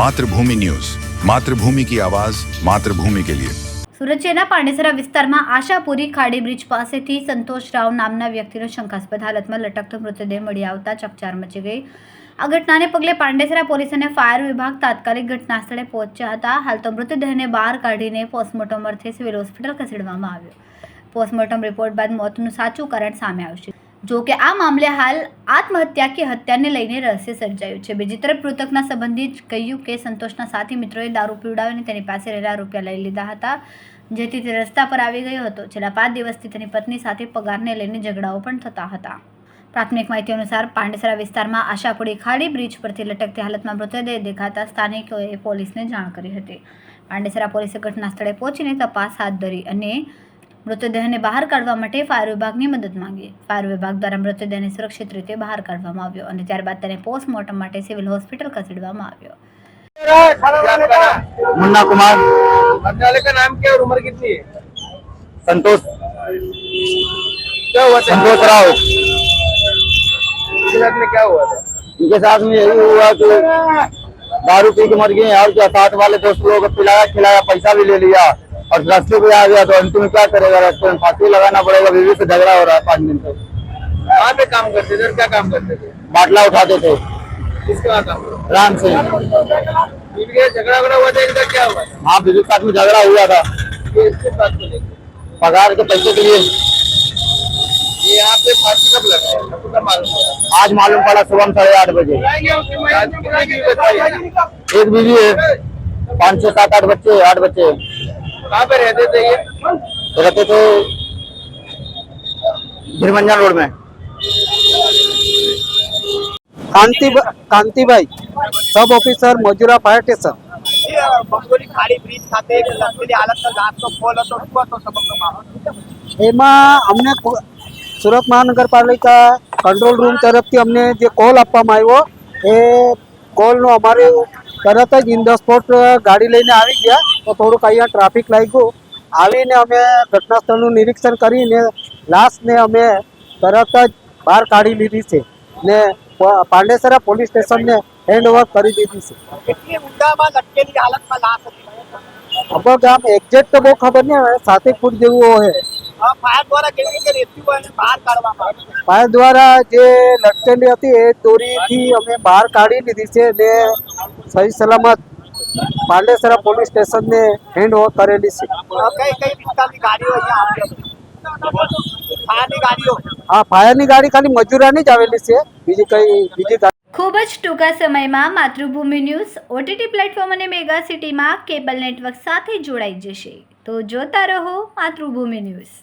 Mathrubhumi news. Mathrubhumi કી આવાજ, માતૃભૂમિ કે લિયે. સુરત પાંડેસરા વિસ્તારમાં આશાપુરી ખાડી બ્રિજ પાસેથી સંતોષ રાવ નામના વ્યક્તિનો શંકાસ્પદ હાલતમાં લટકતો મૃતદેહ મળી આવતા ચકચાર મચી ગઈ. આ ઘટનાને પગલે પાંડેસરા પોલીસ અને ફાયર વિભાગ તાત્કાલિક ઘટનાસ્થળે પહોંચ્યા હતા. હાલ તો મૃતદેહને બહાર કાઢીને પોસ્ટમોર્ટમ અર્થે સિવિલ હોસ્પિટલ ખસેડવામાં આવ્યો. પોસ્ટમોર્ટમ રિપોર્ટ બાદ મોતનું સાચું કારણ સામે આવશે જો કે આ મામલે હાલ આત્મહત્યા કે હત્યાને લઈને રહસ્ય સર્જાયું છે. બીજી તરફ મૃતકના સંબંધી કહ્યું કે સંતોષના સાથી મિત્રોએ દારૂ પીવડાવીને તેની પાસે રહેલા રૂપિયા લઈ લીધા હતા, જેથી તે રસ્તા પર આવી ગયો હતો. છેલ્લા પાંચ દિવસથી તેની પત્ની સાથે પગારને લઈને ઝઘડાઓ પણ થતા હતા. પ્રાથમિક માહિતી અનુસાર પાંડેસરા વિસ્તારમાં આશાપુરી ખાડી બ્રિજ પરથી લટકતી હાલતમાં મૃતદેહ દેખાતા સ્થાનિકોએ પોલીસને જાણ કરી હતી. પાંડેસરા પોલીસે ઘટના સ્થળે પહોંચીને તપાસ હાથ ધરી અને મૃતદેહને બહાર કાઢવા માટે ફાયર વિભાગની મદદ માંગી ફાયર વિભાગ દ્વારા મૃતદેહને સુરક્ષિત રીતે બહાર કાઢવામાં આવ્યો અને ત્યારબાદ તેને પોસ્ટમોર્ટમ માટે સિવિલ હોસ્પિટલ ખસેડવામાં આવ્યો मुन्ना कुमार मरने वाले का नाम क्या है और उम्र कितनी है संतोष क्या हुआ था संतोष राव इसके साथ में क्या हुआ था इनके साथ में यही हुआ कि दारू पी के मर गए और क्या साथ वाले दोस्त लोगों को पिलाया खिलाया पैसा भी ले लिया और रास्ते पे आ गया तो अंतिम में क्या करेगा? रास्ते में फांसी लगाना पड़ेगा बीवी से झगड़ा हो रहा है पाँच दिन से। कहाँ पे काम करते थे क्या काम करते थे? बाटला उठाते थे। किसके काम राम सिंह के झगड़ा वगड़ा हुआ था क्या हुआ? हाँ बीवी के साथ में झगड़ा हुआ था। पगार के पैसे के लिए। ये यहाँ पे फांसी कब लगा? आज मालूम पड़ा सुबह साढ़े आठ बजे? एक बीवी है। पाँच छह सात आठ बच्चे आठ बच्चे। कहाँ पे रहते थे ये तो रहते थे गिरमंजन रोड में Kanti Kantibhai sub officer Majura fire station Bengali ખાડી બ્રિજ ખાતે એક લખેલી હાલતનો ઘાસનો પોલ હતો શું હતો સમગ્ર માહોલ એમાં અમને કો- સુરત મહાનગરપાલિકા કંટ્રોલ રૂમ તરફથી અમને જે કોલ આપવામાં આવ્યો એ કોલનો અમારે તરત જ ઇન ધ સ્પોટ ગાડી લઈને આવી ગયા. તો થોડુંક અહીંયા ટ્રાફિક લાગ્યું. આવીને અમે ઘટના સ્થળનું નિરીક્ષણ કરીને લાશને અમે તરત જ બહાર કાઢી લીધી છે. ને પાંડેસરા પોલીસ સ્ટેશનને હેન્ડ ઓવર કરી દીધી છે. લટકેલી આમ એક્ઝેક્ટ તો બહુ ખબર નહીં હવે સાતેક ફૂટ જેવું હોય. ફાયર દ્વારા જે લટકેલી હતી એ દોરીથી અમે બહાર કાઢી લીધી છે ને સહી સલામત પાંડેસરા પોલીસ સ્ટેશનને હેન્ડ ઓવર કરેલી છે. હા ફાયરની ગાડી ખાલી મજૂરાની જ આવેલી છે. બીજી કઈ બીજી ખૂબ જ ટૂંકા સમયમાં માતૃભૂમિ ન્યૂઝ ઓટીટી પ્લેટફોર્મ અને મેગા સિટીમાં કેબલ નેટવર્ક સાથે જોડાઈ જશે. તો જોતા રહો માતૃભૂમિ ન્યૂઝ.